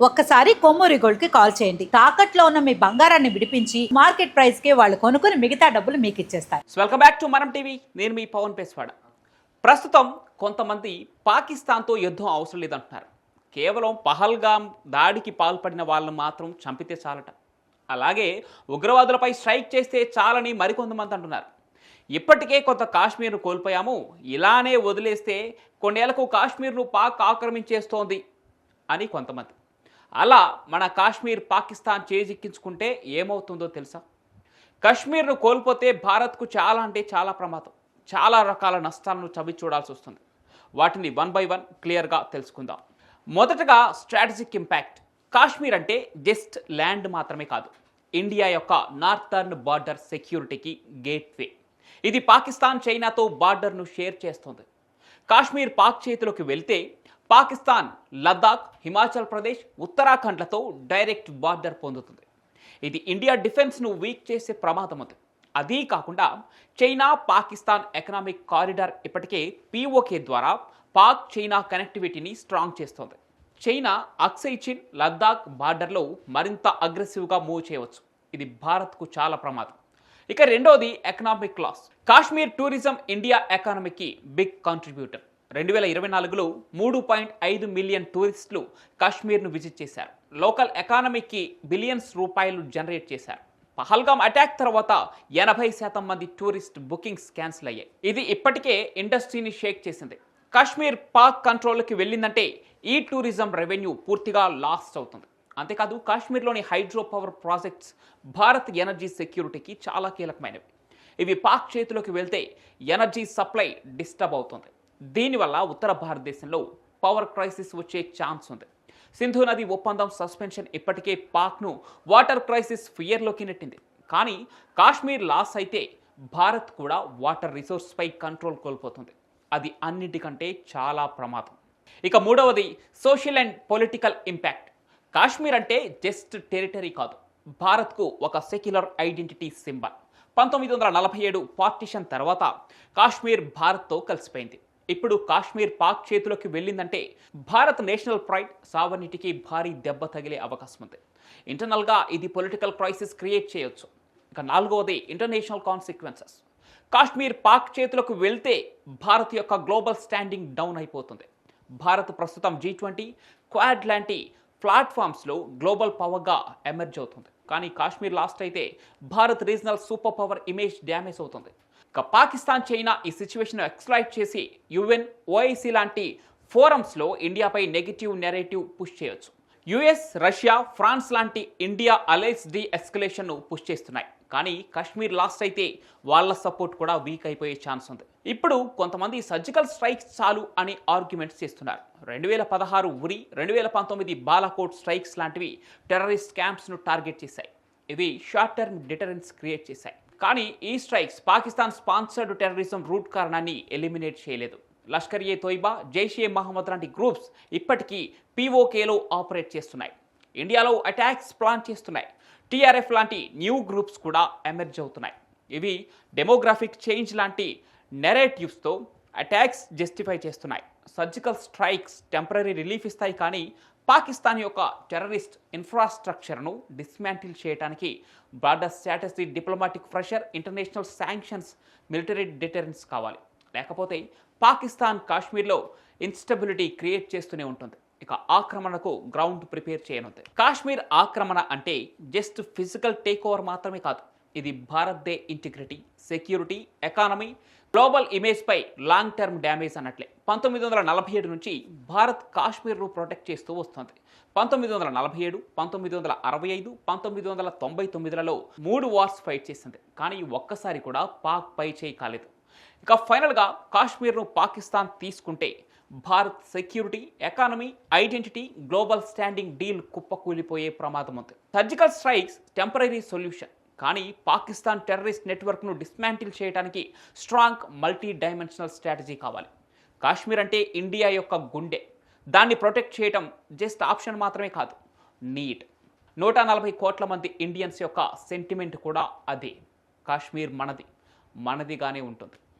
ఒక్కసారి కొమ్మూరి గోల్డ్కి కాల్ చేయండి. తాకట్లో ఉన్న మీ బంగారాన్ని విడిపించి మార్కెట్ ప్రైస్కి వాళ్ళు కొనుక్కుని మిగతా డబ్బులు మీకు ఇచ్చేస్తారు. Welcome back to Manam TV నేను మీ పవన్ పేస్వాడ. ప్రస్తుతం కొంతమంది పాకిస్తాన్తో యుద్ధం అవసరం లేదంటున్నారు. కేవలం పహల్గామ్ దాడికి పాల్పడిన వాళ్ళని మాత్రం చంపితే చాలట. అలాగే ఉగ్రవాదులపై స్ట్రైక్ చేస్తే చాలని మరికొంతమంది అంటున్నారు. ఇప్పటికే కొంత కాశ్మీర్ను కోల్పోయాము. ఇలానే వదిలేస్తే కొన్నేళ్ళకు కాశ్మీర్ను పాక్ ఆక్రమించేస్తోంది అని కొంతమంది. అలా మన కాశ్మీర్ పాకిస్తాన్ చేజిక్కించుకుంటే ఏమవుతుందో తెలుసా? కశ్మీర్ను కోల్పోతే భారత్కు చాలా అంటే చాలా ప్రమాదం. చాలా రకాల నష్టాలను చవి చూడాల్సి వస్తుంది. వాటిని వన్ బై వన్ క్లియర్గా తెలుసుకుందాం. మొదటగా స్ట్రాటజిక్ ఇంపాక్ట్. కాశ్మీర్ అంటే జస్ట్ ల్యాండ్ మాత్రమే కాదు. ఇండియా యొక్క నార్థర్న్ బార్డర్ సెక్యూరిటీకి గేట్వే. ఇది పాకిస్తాన్ చైనాతో బార్డర్ను షేర్ చేస్తుంది. కాశ్మీర్ పాక్ చేతిలోకి వెళ్తే పాకిస్తాన్ లద్దాఖ్ హిమాచల్ ప్రదేశ్ ఉత్తరాఖండ్లతో డైరెక్ట్ బార్డర్ పొందుతుంది. ఇది ఇండియా డిఫెన్స్ను వీక్ చేసే ప్రమాదం ఉంది అదీ కాకుండా చైనా పాకిస్తాన్ ఎకనామిక్ కారిడార్ ఇప్పటికే పీఓకే ద్వారా పాక్ చైనా కనెక్టివిటీని స్ట్రాంగ్ చేస్తోంది. చైనా అక్సై చిన్ లద్దాఖ్ బార్డర్లో మరింత అగ్రెసివ్గా మూవ్ చేయవచ్చు. ఇది భారత్కు చాలా ప్రమాదం. ఇక రెండోది economic loss. Kashmir tourism India ఎకానమీకి బిగ్ కాంట్రిబ్యూటర్. రెండు వేల ఇరవై నాలుగులో మూడు పాయింట్ ఐదు మిలియన్ టూరిస్టులు కాశ్మీర్ను విజిట్ చేశారు. లోకల్ ఎకానమీకి బిలియన్స్ రూపాయలు జనరేట్ చేశారు. పహల్గామ్ అటాక్ తర్వాత ఎనభై శాతం మంది టూరిస్ట్ బుకింగ్స్ క్యాన్సిల్ అయ్యాయి. ఇది ఇప్పటికే ఇండస్ట్రీని షేక్ చేసింది. కాశ్మీర్ పాక్ కంట్రోల్కి వెళ్ళిందంటే ఈ టూరిజం రెవెన్యూ పూర్తిగా లాస్ట్ అవుతుంది. అంతేకాదు కాశ్మీర్లోని hydro power projects Bharat energy సెక్యూరిటీకి చాలా కీలకమైనవి. ఇవి పాక్ చేతిలోకి వెళ్తే ఎనర్జీ సప్లై డిస్టర్బ్ అవుతుంది. దీనివల్ల ఉత్తర భారతదేశంలో పవర్ క్రైసిస్ వచ్చే ఛాన్స్ ఉంది. సింధు నది ఒప్పందం సస్పెన్షన్ ఇప్పటికే పాక్ను వాటర్ క్రైసిస్ ఫియర్లోకి నెట్టింది. కానీ కాశ్మీర్ లాస్ అయితే భారత్ కూడా వాటర్ రిసోర్స్పై కంట్రోల్ కోల్పోతుంది. అది అన్నిటికంటే చాలా ప్రమాదం. ఇక మూడవది social and political impact Kashmir అంటే జస్ట్ టెరిటరీ కాదు. భారత్కు ఒక సెక్యులర్ ఐడెంటిటీ సింబల్ పంతొమ్మిది వందల నలభై ఏడు పార్టిషన్ తర్వాత కాశ్మీర్ భారత్తో కలిసిపోయింది. ఇప్పుడు కాశ్మీర్ పాక్ చేతిలోకి వెళ్ళిందంటే భారత్ నేషనల్ ప్రైడ్ సావర్నిటికి భారీ దెబ్బ తగిలే అవకాశం ఉంది ఇంటర్నల్గా ఇది పొలిటికల్ క్రైసిస్ క్రియేట్ చేయొచ్చు. ఇక నాలుగవది ఇంటర్నేషనల్ కాన్సిక్వెన్సెస్. కాశ్మీర్ పాక్ చేతులకు వెళ్తే భారత్ యొక్క గ్లోబల్ స్టాండింగ్ డౌన్ అయిపోతుంది. భారత్ ప్రస్తుతం జీ ట్వంటీ క్వాడ్ లాంటి ప్లాట్ఫామ్స్లో గ్లోబల్ పవర్గా ఎమర్జ్ అవుతుంది. కానీ కాశ్మీర్ లాస్ట్ అయితే Bharat regional super power image damage అవుతుంది. ఇక పాకిస్తాన్ చైనా ఈ సిచ్యువేషన్ ఎక్స్ప్లైట్ చేసి యుఎన్ ఓఐసీ లాంటి ఫోరమ్స్లో ఇండియాపై నెగిటివ్ నెరేటివ్ పుష్ చేయొచ్చు. యుఎస్ రష్యా ఫ్రాన్స్ లాంటి ఇండియా అలైన్స్ డి ఎస్కలేషన్ను పుష్ చేస్తున్నాయి. కానీ కాశ్మీర్ లాస్ట్ అయితే వాళ్ళ సపోర్ట్ కూడా వీక్ అయిపోయే ఛాన్స్ ఉంది. ఇప్పుడు కొంతమంది సర్జికల్ స్ట్రైక్స్ చాలు అని ఆర్గ్యుమెంట్స్ చేస్తున్నారు. రెండు వేల పదహారు ఉరి రెండు వేల పంతొమ్మిది బాలాకోట్ స్ట్రైక్స్ లాంటివి టెర్రరిస్ట్ క్యాంప్స్ను టార్గెట్ చేశాయి. ఇవి షార్ట్ టర్మ్ డిటరెన్స్ క్రియేట్ చేశాయి. కానీ ఈ strikes Pakistan sponsored terrorism root కారణాన్ని ఎలిమినేట్ చేయలేదు. లష్కర్ ఏ తోయిబా జైష్ ఏ మహమ్మద్ లాంటి గ్రూప్స్ ఇప్పటికీ పీఓకేలో ఆపరేట్ చేస్తున్నాయి. ఇండియాలో అటాక్స్ ప్లాన్ చేస్తున్నాయి. టీఆర్ఎఫ్ లాంటి న్యూ గ్రూప్స్ కూడా ఎమర్జ్ అవుతున్నాయి. ఇవి డెమోగ్రాఫిక్ చేంజ్ లాంటి నెరేటివ్స్తో అటాక్స్ జస్టిఫై చేస్తున్నాయి. సర్జికల్ స్ట్రైక్స్ టెంపరీ రిలీఫ్ ఇస్తాయి కానీ పాకిస్తాన్ యొక్క టెర్రరిస్ట్ ఇన్ఫ్రాస్ట్రక్చర్ను డిస్మాంటిల్ చేయడానికి border the diplomatic pressure international sanctions military deterrence కావాలి. లేకపోతే పాకిస్తాన్ కాశ్మీర్లో ఇన్స్టబిలిటీ క్రియేట్ చేస్తూనే ఉంటుంది. ఇక ఆక్రమణకు గ్రౌండ్ ప్రిపేర్ చేయనుంది. కాశ్మీర్ ఆక్రమణ అంటే జస్ట్ ఫిజికల్ టేక్ ఓవర్ మాత్రమే కాదు. ఇది భారత్ దే ఇంటిగ్రిటీ సెక్యూరిటీ ఎకానమీ గ్లోబల్ ఇమేజ్పై లాంగ్ టర్మ్ డ్యామేజ్ అన్నట్లే. పంతొమ్మిది వందల నలభై ఏడు నుంచి భారత్ కాశ్మీర్ను ప్రొటెక్ట్ చేస్తూ వస్తుంది. పంతొమ్మిది వందల నలభై ఏడు పంతొమ్మిది వందల అరవై ఐదు పంతొమ్మిది వందల తొంభై తొమ్మిదిలలో మూడు వార్స్ ఫైట్ చేసింది. కానీ ఒక్కసారి కూడా పాక్ పై చేయి కాలేదు. ఇక ఫైనల్గా కాశ్మీర్ను పాకిస్తాన్ తీసుకుంటే Bharat security economy identity global standing deal కుప్పకూలిపోయే ప్రమాదం ఉంది. సర్జికల్ స్ట్రైక్స్ టెంపరీ సొల్యూషన్ కానీ పాకిస్తాన్ టెర్రరిస్ట్ నెట్వర్క్ను డిస్మాంటిల్ చేయడానికి స్ట్రాంగ్ మల్టీ డైమెన్షనల్ స్ట్రాటజీ కావాలి. కాశ్మీర్ అంటే ఇండియా యొక్క గుండె. దాన్ని ప్రొటెక్ట్ చేయటం జస్ట్ ఆప్షన్ మాత్రమే కాదు. నీడ్. నూట నలభై కోట్ల మంది ఇండియన్స్ యొక్క సెంటిమెంట్ కూడా అదే. కాశ్మీర్ మనది. మనదిగానే ఉంటుంది.